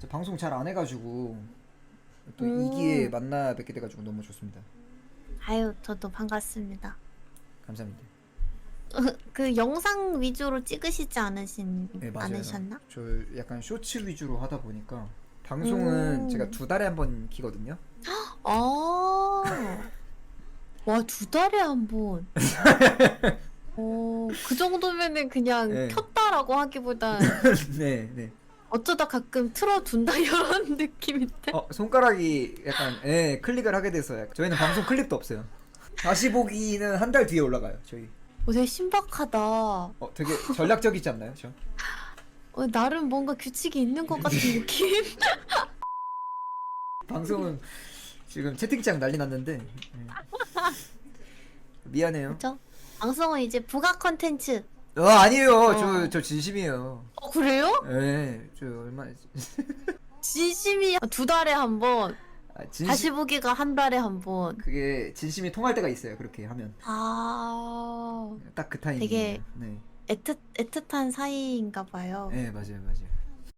저 방송 잘 안 해가지고 또 음. 이기에 만나 뵙게 돼가지고 너무 좋습니다. 아유, 저도 반갑습니다. 감사합니다. 그 영상 위주로 찍으시지 않으신 네 맞아요. 않으셨나? 저 약간 쇼츠 위주로 하다 보니까 방송은 음. 제가 두 달에 한 번 키거든요. 아, 와두 달에 한 번. 오, 그 정도면은 그냥 네. 켰다라고 하기보다 네 네. 어쩌다 가끔 틀어둔다 이런 느낌인데. 어 손가락이 약간 예 클릭을 하게 돼서 약간 저희는 방송 클립도 없어요. 다시 보기는 한 달 뒤에 올라가요. 저희. 오, 되게 신박하다. 어, 어 되게 전략적이지 않나요, 저? 나름 뭔가 규칙이 있는 것 같은 느낌. 방송은 지금 채팅창 난리 났는데 예. 미안해요. 그죠? 방송은 이제 부가 컨텐츠. 어 아니에요. 어. 저저 진심이에요. 어, 그래요? 예, 저 얼마 진심이 두 달에 한 번, 아, 진심 다시 보기가 한 달에 한 번. 그게 진심이 통할 때가 있어요. 그렇게 하면 아, 딱 그 타이밍. 되게- 네, 애틋, 애틋한 사이인가 봐요. 네 맞아요, 맞아요.